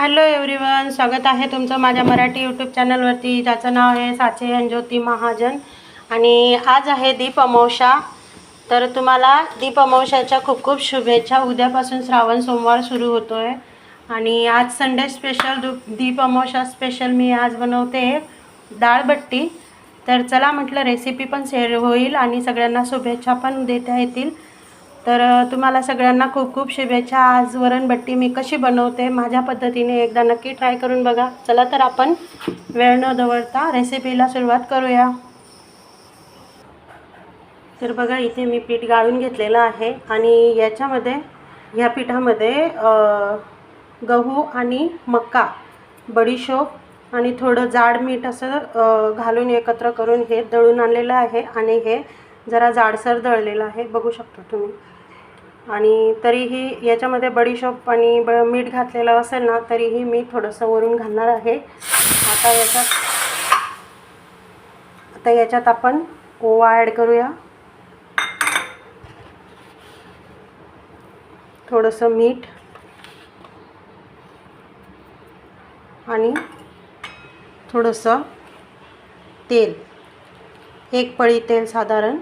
Hello everyone स्वागत आहे तुमचं माझ्या मराठी यूट्यूब चॅनलवरती. ज्याचं नाव आहे साचे अंज्योती महाजन. आणि आज आहे दीप अमावशा तर तुम्हाला दीप अमावशाच्या खूप खूप शुभेच्छा. उद्यापासून श्रावण सोमवार सुरू होतो आहे आणि आज संडे स्पेशल दु दीप अमावशा स्पेशल मी आज बनवते डाळबट्टी तर चला म्हटलं रेसिपी पण शेअर होईल आणि सगळ्यांना शुभेच्छा पण देता येतील. तर तुम्हाला सगळ्यांना खूप खूप शुभेच्छा. आज वरणबट्टी मी कशी बनवते माझ्या पद्धतीने एकदा नक्की ट्राय करून बघा. चला तर आपण वेळ न दवडता रेसिपीला सुरुवात करूया. तर बघा इथे मी पीठ गाळून घेतलेलं आहे आणि याच्यामध्ये ह्या पिठामध्ये गहू आणि मका बडीशोप आणि थोडं जाड मीठ असं घालून एकत्र करून हे दळून आणलेलं आहे आणि हे जरा जाडसर दळलेलं आहे. बघू शकता तुम्ही. आणि तरीही याच्यामध्ये बडीशोप आणि ब मीठ घातलेलं असेल ना तरीही मी थोडंसं वरून घालणार आहे. आता याच्यात आता याच्यात आपण ओवा ॲड करूया. थोडंसं मीठ. आणि थोडंसं तेल. एक पळी तेल साधारण.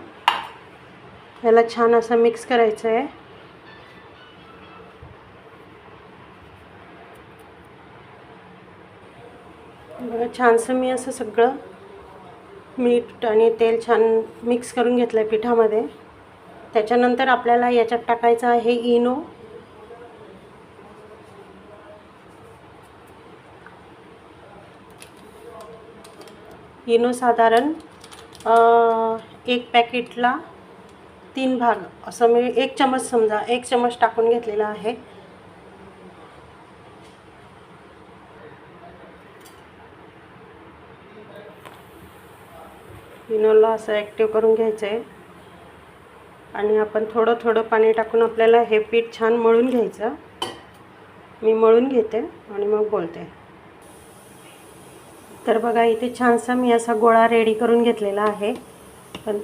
याला छान असं मिक्स करायचं आहे बघा छानसं मी असं सगळं मीठ आणि तेल छान मिक्स करून घेतलं आहे पिठामध्ये. त्याच्यानंतर आपल्याला याच्यात टाकायचं आहे इनो. इनो साधारण एक पॅकेटला तीन भाग. असं मी एक चमच समजा एक चमच टाकून घेतलेला आहे. इनोला असं ॲक्टिव्ह करून घ्यायचं आहे आणि आपण थोडं थोडं पाणी टाकून आपल्याला हे पीठ छान मळून घ्यायचं. मी मळून घेते आणि मग बोलते. तर बघा इथे छानसा मी असा गोळा रेडी करून घेतलेला आहे. पण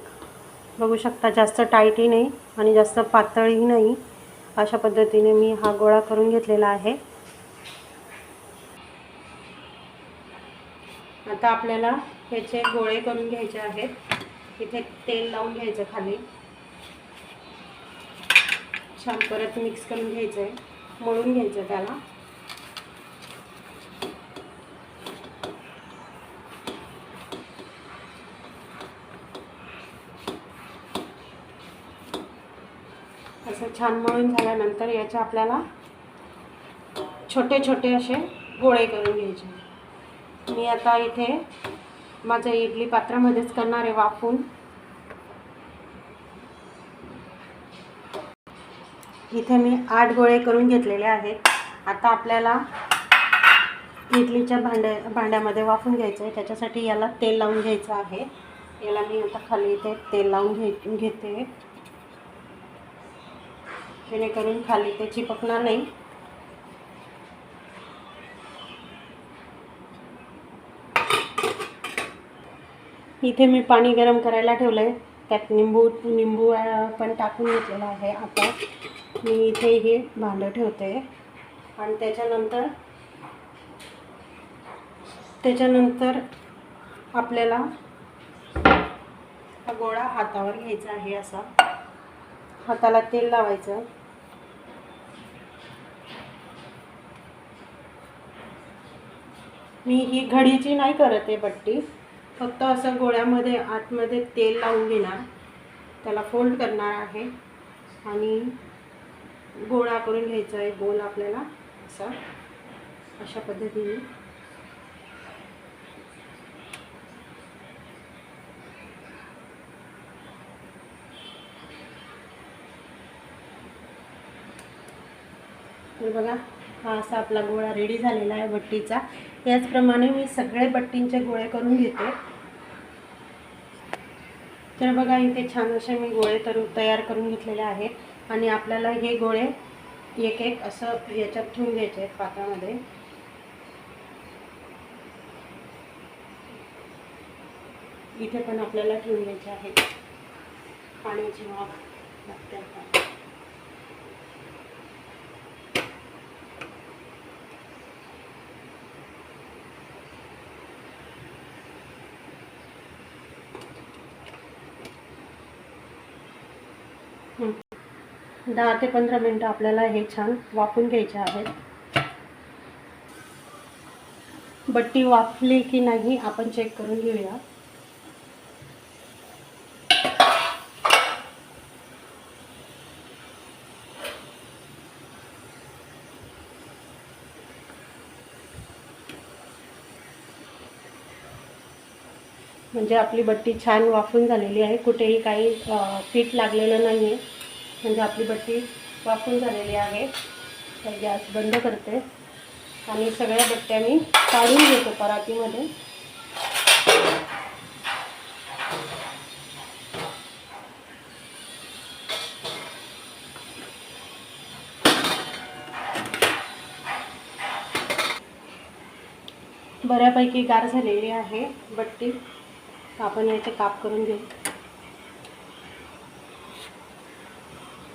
बघू शकता जास्त टाईटही नाही आणि जास्त पातळही नाही. अशा पद्धतीने मी हा गोळा करून घेतलेला आहे. आता आपल्याला ह्याचे गोळे करून घ्यायचे आहेत. इथे तेल लावून घ्यायचं खाली. छान परत मिक्स करून घ्यायचं आहे मळून घ्यायचं त्याला. असं छान मळून झाल्यानंतर याचे आपल्याला छोटे छोटे असे गोळे करून घ्यायचे. मी आता इथे माझ्या इडली पात्रामध्येच करणार आहे वाफून. इथे मी आठ गोळे करून घेतलेले आहेत. आता आपल्याला इडलीच्या भांड्या भांड्यामध्ये वाफून घ्यायचं आहे. त्याच्यासाठी याला तेल लावून घ्यायचं आहे. याला मी आता खाली इथे तेल लावून घे घेते. जेणेकरून खाली ते चिपकणार नाही. इथे मी पाणी गरम करायला ठेवलं आहे त्यात निंबू निंबू पण टाकून घेतलेला आहे आता. मी इथे हे भांडं ठेवते. आणि त्याच्यानंतर त्याच्यानंतर आपल्याला हा गोळा हातावर घ्यायचा आहे असा. हाताला तेल लावायचं. मी ही घडीची नाही करत आहे पट्टी फक्त असं गोळ्यामध्ये आतमध्ये तेल लावून घेणार. त्याला फोल्ड करणार आहे. आणि गोळा करून घ्यायचा आहे गोल आपल्याला असा. अशा पद्धतीने. बघा हा असा आपला गोळा रेडी झालेला आहे भट्टीचा. याचप्रमाणे मी सगळे बट्टींचे गोळे करून घेते. तर बघा इथे छान असे मी गोळे तर तयार करून घेतलेले आहेत. आणि आपल्याला हे गोळे एक एक असं याच्यात ठेवून घ्यायचे आहेत पात्रामध्ये इथे पण आपल्याला ठेवून घ्यायचे आहेत. पाण्याची वाफ लागते आता दहा ते पंधरा मिनटं आपल्याला हे छान वाफून घ्यायचे आहेत. बट्टी वाफली की नाही आपण चेक करून घेऊया. म्हणजे आपली बट्टी छान वाफून झालेली आहे. कुठेही काही पीठ लागलेलं नाही आहे म्हणजे आपली बट्टी वाफून झालेली आहे. तर गॅस बंद करते. आणि सगळ्या बट्ट्या मी काढून घेतो परातीमध्ये. बऱ्यापैकी गार झालेली आहे बट्टी. आपण याचे काप करून घेऊ.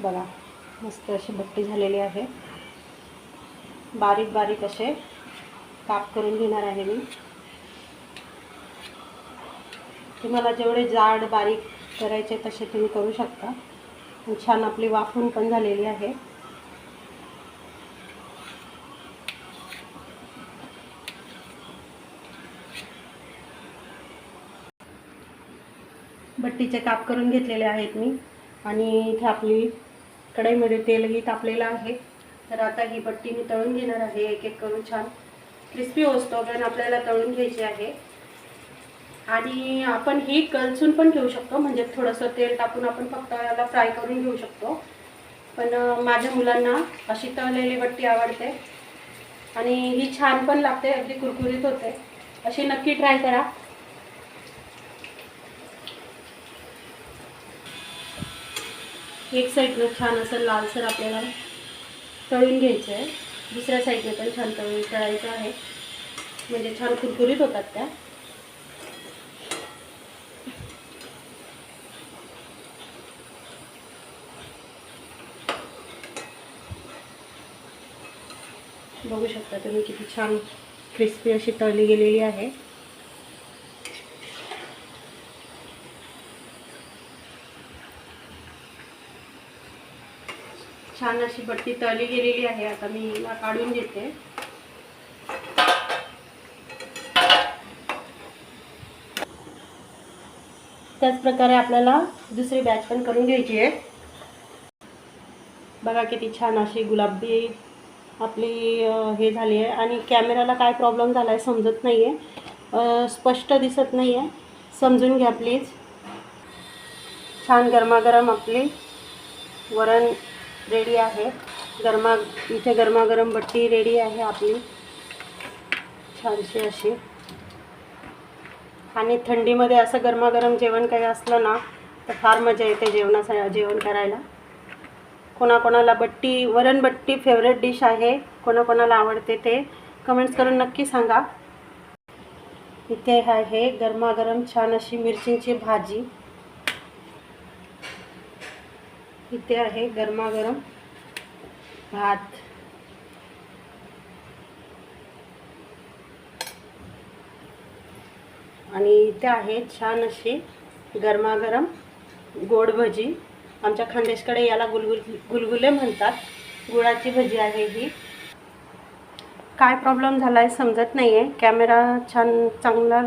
बघा मस्त अशी भट्टी झालेली आहे. बारीक बारीक असे काप करून घेणार आहे मी. तुम्हाला जेवढे जाड बारीक करायचे तसे तुम्ही करू शकता. छान आपली वाफून पण झालेली आहे. बट्टीचे काप करून घेतलेले आहेत मी. आणि इथे आपली कढईमध्ये तेलही तापलेलं आहे. तर आता ही बट्टी मी तळून घेणार आहे. एक एक करून छान क्रिस्पी असतो पण आपल्याला तळून घ्यायची आहे. आणि आपण ही कलसून पण घेऊ शकतो म्हणजे थोडंसं तेल टाकून आपण फक्त याला फ्राय करून घेऊ शकतो. पण माझ्या मुलांना अशी तळलेली बट्टी आवडते. आणि ही छान पण लागते अगदी कुरकुरीत होते. अशी नक्की ट्राय करा. एक साईडनं छान असं लालसर आपल्याला तळून घ्यायचं आहे. दुसऱ्या साईडने पण छान तळून तळायचं आहे. म्हणजे छान कुरकुरीत होतात त्या. बघू शकता तुम्ही किती छान क्रिस्पी अशी तळली गेलेली आहे. छान अशी बट्टी तळली गेलेली आहे. आता मी हिला काढून घेते. त्याच प्रकारे आपल्याला दुसरी बॅच पण करून घ्यायची आहे. बघा किती छान अशी गुलाबी आपली हे झाली आहे. आणि कॅमेराला काय प्रॉब्लेम झाला आहे समजत नाही आहे स्पष्ट दिसत नाही आहे समजून घ्या प्लीज छान गरमागरम आपली वरण रेडी आहे. गरमा इथे गरमागरम बट्टी रेडी आहे आपली. छानशी अशी. आणि थंडीमध्ये असं गरमागरम जेवण काही असलं ना तर फार मजा येते जेवणाचा जेवण करायला. कोणाकोणाला बट्टी वरण बट्टी फेवरेट डिश आहे कोणाकोणाला आवडते ते कमेंट्स करून नक्की सांगा. इथे आहे गरमागरम छान अशी मिरचींची भाजी. इथे आहे गरमागरम भात. आणि इथे आहे छान अशी गरमागरम गोड भजी. आमच्या खानदेशकडे याला गुलगुल गुलगुले म्हणतात. गुळाची भजी आहे ही. काय प्रॉब्लेम झाला आहे समजत नाही आहे कॅमेरा छान चांगला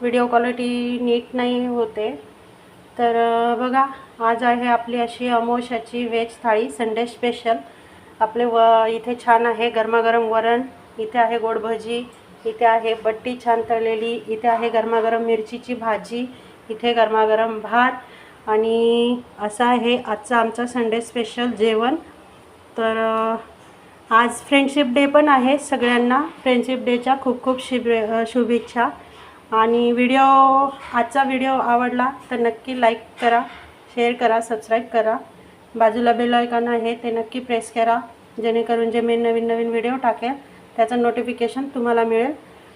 व्हिडिओ क्वालिटी नीट नाही होते. तर बघा आज आहे आपली अशी अमोशाची व्हेज थाळी संडे स्पेशल आपले व इथे छान आहे गरमागरम वरण इथे आहे गोड भजी इथे आहे बट्टी छान तळलेली इथे आहे गरमागरम मिरचीची भाजी इथे गरमागरम भात आणि असं आहे आजचा आमचा संडे स्पेशल जेवण. तर आज फ्रेंडशिप डे पण आहे सगळ्यांना. फ्रेंडशिप डेच्या खूप खूप शुभे शुभेच्छा. आणि व्हिडिओ आजचा व्हिडिओ आवडला तर नक्की लाईक करा शेअर करा सबस्क्राईब करा. बाजूला बेल आयकॉन आहे ते नक्की प्रेस करा जेणेकरून जे मी नवीन नवीन व्हिडिओ टाकेल त्याचं नोटिफिकेशन तुम्हाला मिळेल.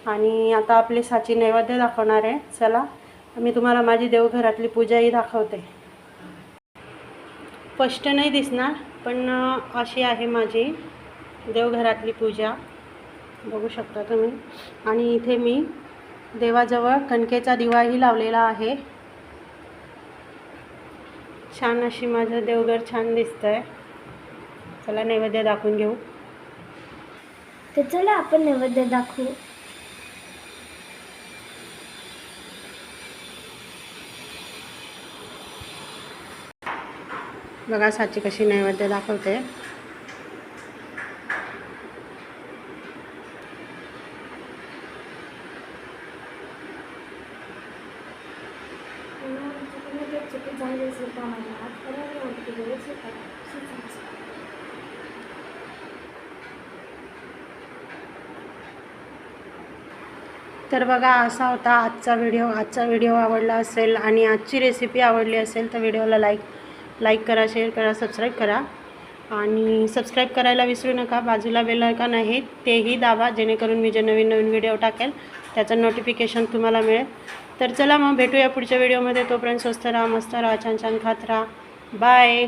आणि आता आपली साची नैवेद्य दाखवणार आहे. चला मी तुम्हाला माझी देवघरातली पूजाही दाखवते. स्पष्ट नाही दिसणार पण अशी आहे माझी देवघरातली पूजा. बघू शकता तुम्ही. आणि इथे मी देवाजवळ कणकेचा दिवाही लावलेला आहे. छान अशी माझं देवघर छान दिसतं आहे चला नैवेद्य दाखवून घेऊ. तर चला आपण नैवेद्य दाखवू. बघा साची कशी नैवेद्य दाखवते. तर बघा असा होता आजचा व्हिडिओ आजचा व्हिडिओ आवडला असेल आणि आजची रेसिपी आवडली असेल तर व्हिडिओला लाईक लाईक करा शेअर करा सबस्क्राईब करा. आणि सबस्क्राईब करायला विसरू नका. बाजूला बेल आयकॉन आहे तेही दाबा जेणेकरून मी जे नवीन नवीन व्हिडिओ टाकेल त्याचं नोटिफिकेशन तुम्हाला मिळेल. तर चला मग भेटूया पुढच्या व्हिडिओमध्ये तोपर्यंत स्वस्त राहा मस्त राहा छान छान खात राहा. बाय